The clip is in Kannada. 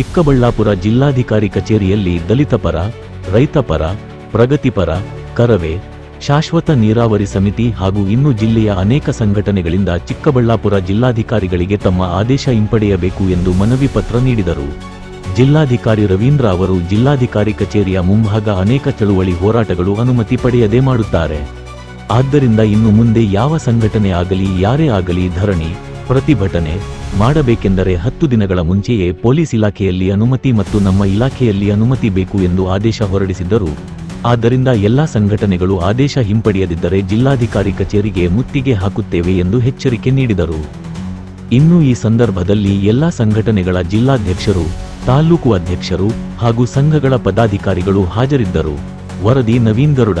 ಚಿಕ್ಕಬಳ್ಳಾಪುರ ಜಿಲ್ಲಾಧಿಕಾರಿ ಕಚೇರಿಯಲ್ಲಿ ದಲಿತಪರ ರೈತಪರ ರೈತ ಪರ ಪ್ರಗತಿಪರ ಕರವೇ, ಶಾಶ್ವತ ನೀರಾವರಿ ಸಮಿತಿ ಹಾಗೂ ಇನ್ನು ಜಿಲ್ಲೆಯ ಅನೇಕ ಸಂಘಟನೆಗಳಿಂದ ಚಿಕ್ಕಬಳ್ಳಾಪುರ ಜಿಲ್ಲಾಧಿಕಾರಿಗಳಿಗೆ ತಮ್ಮ ಆದೇಶ ಹಿಂಪಡೆಯಬೇಕು ಎಂದು ಮನವಿ ಪತ್ರ ನೀಡಿದರು. ಜಿಲ್ಲಾಧಿಕಾರಿ ರವೀಂದ್ರ ಅವರು ಜಿಲ್ಲಾಧಿಕಾರಿ ಕಚೇರಿಯ ಮುಂಭಾಗ ಅನೇಕ ಚಳುವಳಿ ಹೋರಾಟಗಳು ಅನುಮತಿ ಪಡೆಯದೆ ಮಾಡುತ್ತಾರೆ. ಆದ್ದರಿಂದ ಇನ್ನು ಮುಂದೆ ಯಾವ ಸಂಘಟನೆ ಆಗಲಿ, ಯಾರೇ ಆಗಲಿ ಧರಣಿ ಪ್ರತಿಭಟನೆ ಮಾಡಬೇಕೆಂದರೆ ಹತ್ತು ದಿನಗಳ ಮುಂಚೆಯೇ ಪೊಲೀಸ್ ಇಲಾಖೆಯಲ್ಲಿ ಅನುಮತಿ ಮತ್ತು ನಮ್ಮ ಇಲಾಖೆಯಲ್ಲಿ ಅನುಮತಿ ಬೇಕು ಎಂದು ಆದೇಶ ಹೊರಡಿಸಿದ್ದರು. ಆದ್ದರಿಂದ ಎಲ್ಲಾ ಸಂಘಟನೆಗಳು ಆದೇಶ ಹಿಂಪಡೆಯದಿದ್ದರೆ ಜಿಲ್ಲಾಧಿಕಾರಿ ಕಚೇರಿಗೆ ಮುತ್ತಿಗೆ ಹಾಕುತ್ತೇವೆ ಎಂದು ಎಚ್ಚರಿಕೆ ನೀಡಿದರು. ಇನ್ನು ಈ ಸಂದರ್ಭದಲ್ಲಿ ಎಲ್ಲಾ ಸಂಘಟನೆಗಳ ಜಿಲ್ಲಾಧ್ಯಕ್ಷರು, ತಾಲೂಕು ಅಧ್ಯಕ್ಷರು ಹಾಗೂ ಸಂಘಗಳ ಪದಾಧಿಕಾರಿಗಳು ಹಾಜರಿದ್ದರು. ವರದಿ ನವೀನ್ ಗರುಡ.